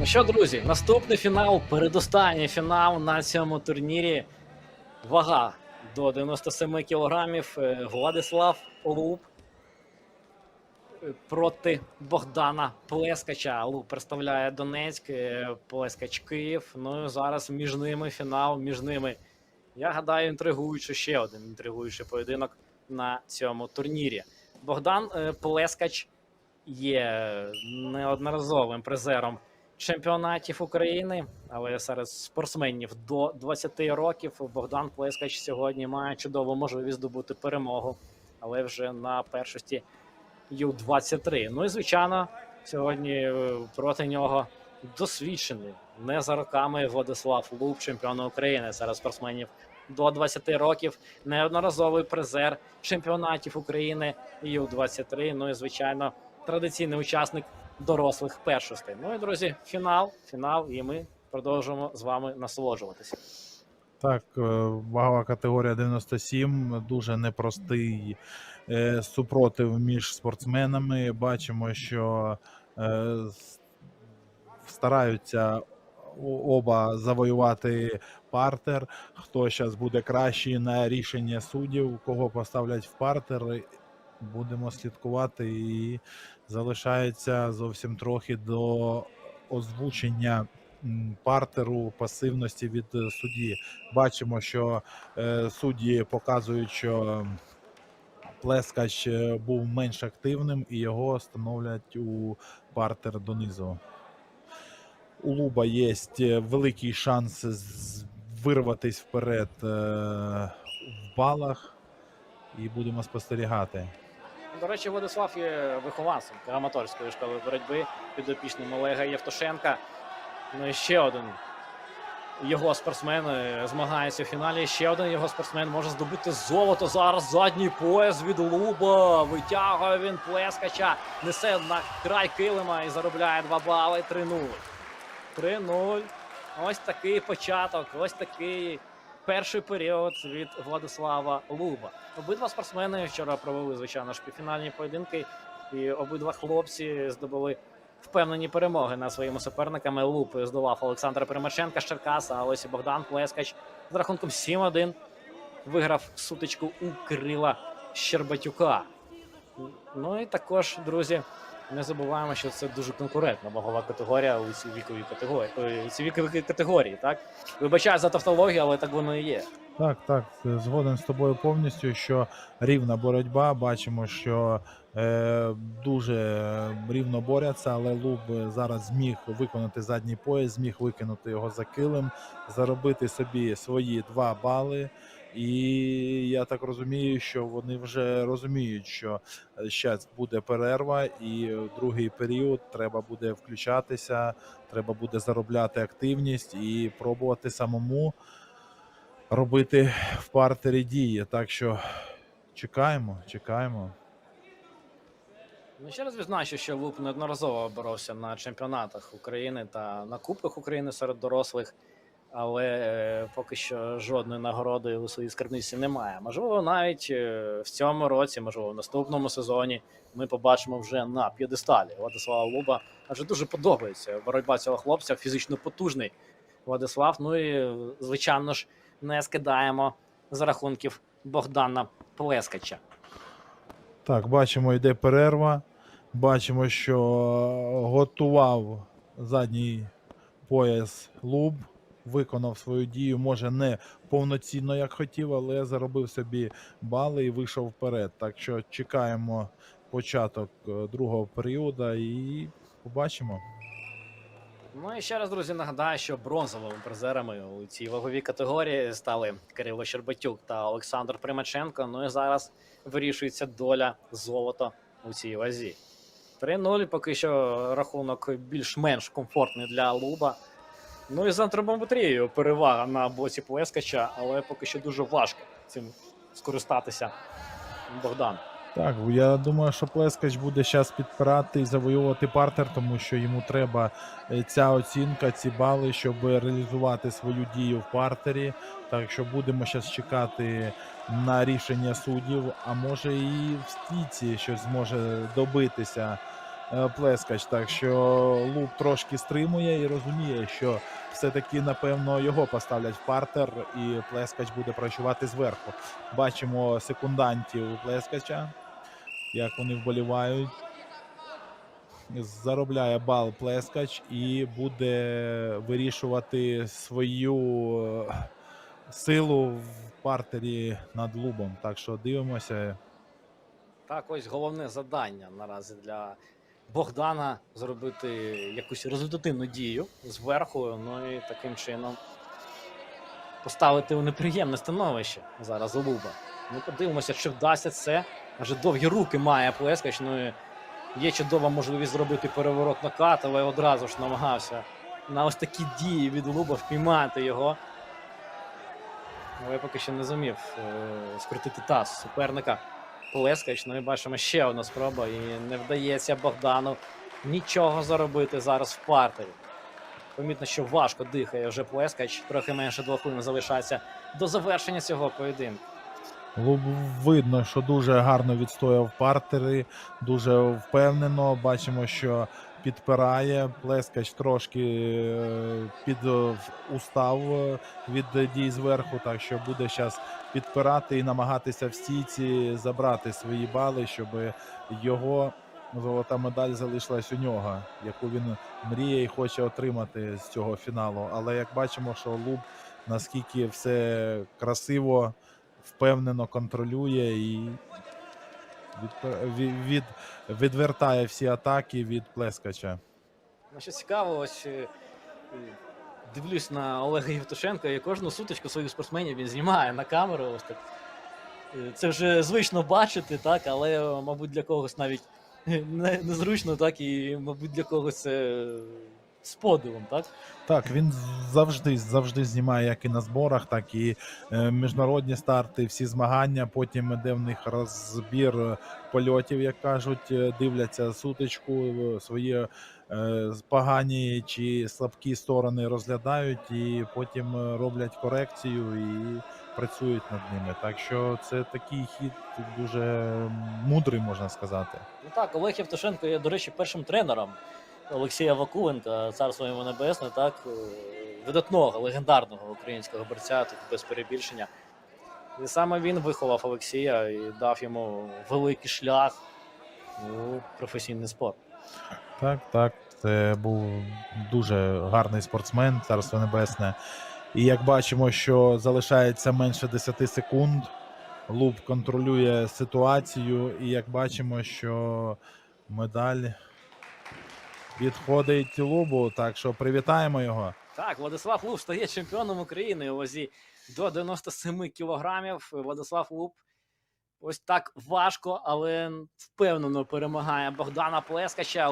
Ну що, друзі, наступний фінал, передостанній фінал на цьому турнірі. Вага до 97 кілограмів. Е, Владислав Луб е, проти Богдана Плескача. Луб представляє Донецьк, е, Плескач Київ. Ну і зараз між ними фінал, між ними. Я гадаю, інтригуючий ще один інтригуючий поєдинок на цьому турнірі. Богдан е, Плескач є неодноразовим призером чемпіонатів України, але серед спортсменів до 20 років Богдан Плескач сьогодні має чудову можливість здобути перемогу, але вже на першості Ю-23. Ну і звичайно, сьогодні е, проти нього досвідчений не за роками Владислав Луб, чемпіон України серед спортсменів до 20 років, неодноразовий призер чемпіонатів України Ю-23. Ну і звичайно, традиційний учасник дорослих першостей. Ну і друзі, фінал, фінал, і ми продовжуємо з вами насолоджуватися. Так, е, вагова категорія 97, дуже непростий е, супротив між спортсменами. Бачимо, що е, стараються оба завоювати партер. Хто зараз буде кращий на рішення суддів, кого поставлять в партер. Будемо слідкувати і залишається зовсім трохи до озвучення партеру пасивності від е, судді. Бачимо, що е, судді показують, що Плескач е, був менш активним і його становлять у партер донизу. У Луба є великий шанс вирватись вперед в балах, і будемо спостерігати. До речі, Владислав є вихованцем Краматорської школи боротьби підопічним Олега Євтушенка. Ну і ще один його спортсмен е, змагається у фіналі. Ще один його спортсмен може здобути золото. Зараз задній пояс від Луба. Витягує він плескача, несе на край килима і заробляє 2 бали. 3-0. 3-0. Ось такий початок, ось такий перший період від Владислава Луба. Обидва спортсмени вчора провели, звичайно, ж півфінальні поєдинки, і обидва хлопці здобули впевнені перемоги над своїми суперниками. Луб здолав Олександра Перемаченка з Черкаса, а ось і Богдан Плескач з рахунком 7-1 виграв сутичку у Кирила Щербатюка. Ну і також, друзі, не забуваємо, що це дуже конкурентна вагова категорія у цій віковій категорії. ой, У цій віковій категорії, так? Вибачаю за тавтологію, але так воно і є. Так, так, е, згоден з тобою повністю, що рівна боротьба. Бачимо, що е, дуже рівно борються, але Луб е, зараз зміг виконати задній пояс, зміг викинути його за килим, заробити собі свої два бали. І я так розумію, що вони вже розуміють, що зараз буде перерва, і в другий період треба буде включатися, треба буде заробляти активність і пробувати самому робити в партері дії. Так що чекаємо, чекаємо. Ну, ще раз відзначу, що Луп неодноразово боровся на чемпіонатах України та на Кубках України серед дорослих, але е, поки що жодної нагороди у своїй скарбниці немає. Можливо, навіть е, в цьому році, можливо, в наступному сезоні ми побачимо вже на п'єдесталі Владислава Луба. Адже дуже подобається боротьба цього хлопця, фізично потужний Владислав. Ну і звичайно ж не скидаємо за рахунків Богдана Плескача. Так, бачимо, йде перерва. Бачимо, що готував задній пояс Луб, виконав свою дію. Може, не повноцінно, як хотів, але заробив собі бали і вийшов вперед. Так що чекаємо початок е, другого періоду і побачимо. Ну і ще раз, друзі, нагадаю, що бронзовими призерами у цій ваговій категорії стали Кирило Щербатюк та Олександр Примаченко. Ну і зараз вирішується доля золота у цій вазі. 3-0, поки що рахунок більш-менш комфортний для Луба. Ну і з антропометрією перевага на боці Плескача, але поки що дуже важко цим скористатися Богдан. Так, я думаю, що Плескач буде зараз підпирати і завоювати партер, тому що йому треба е, ця оцінка, ці бали, щоб реалізувати свою дію в партері. Так що будемо зараз чекати на рішення суддів, а може і в стійці щось зможе добитися Плескач. Так що Луб трошки стримує і розуміє, що все-таки, напевно, його поставлять в партер, і Плескач буде працювати зверху. Бачимо секундантів Плескача, як вони вболівають. Заробляє бал Плескач і буде вирішувати свою е, силу в партері над Лубом. Так що дивимося. Так, ось головне завдання наразі для Богдана зробити якусь результативну дію зверху, ну і таким чином поставити у неприємне становище зараз Луба. Ну, подивимося, чи вдасться це. Адже довгі руки має Плескач. Ну і є чудова можливість зробити переворот нокат, але одразу ж намагався на ось такі дії від Луба впіймати його. Але поки що не зумів е, скрутити таз суперника. Плескач. Ну і бачимо ще одна спроба. І не вдається Богдану нічого заробити зараз в партері. Помітно, що важко дихає вже Плескач. Трохи менше двох хвилин залишається до завершення цього поєдинку. Луб видно, що дуже гарно відстояв партери, дуже впевнено. Бачимо, що підпирає. Плескач трошки е, під е, устав е, від дій зверху, так що буде зараз підпирати і намагатися в стійці забрати свої бали, щоб його золота медаль залишилась у нього, яку він мріє і хоче отримати з цього фіналу. Але як бачимо, що Луб наскільки все красиво впевнено контролює і від, від, відвертає всі атаки від плескача. Ну, що цікаво, ось е, дивлюсь на Олега Євтушенка і кожну сутичку своїх спортсменів він знімає на камеру. Ось так. Е, Це вже звично бачити, так, але, е, мабуть, для когось навіть не- незручно, так, і, мабуть, для когось це з подивом, так? Так, він завжди завжди знімає як і на зборах, так і е, міжнародні старти, всі змагання. Потім іде в них розбір польотів, як кажуть, е, дивляться сутичку, е, свої е, погані чи слабкі сторони розглядають, і потім роблять корекцію і працюють над ними. Так що це такий хід дуже мудрий, можна сказати. Ну так, Олег Євтушенко є, до речі, першим тренером Олексія Вакуленка, царство йому небесне, так, е, видатного, легендарного українського борця, тут без перебільшення. І саме він виховав Олексія і дав йому великий шлях у професійний спорт. Так, так. Це був дуже гарний спортсмен, царство небесне. І як бачимо, що залишається менше 10 секунд. Луб контролює ситуацію, і як бачимо, що медаль відходить Лубу. Так що привітаємо його. Так, Владислав Луб стає чемпіоном України у вазі до 97 кілограмів. Владислав Луб ось так важко, але впевнено перемагає Богдана Плескача.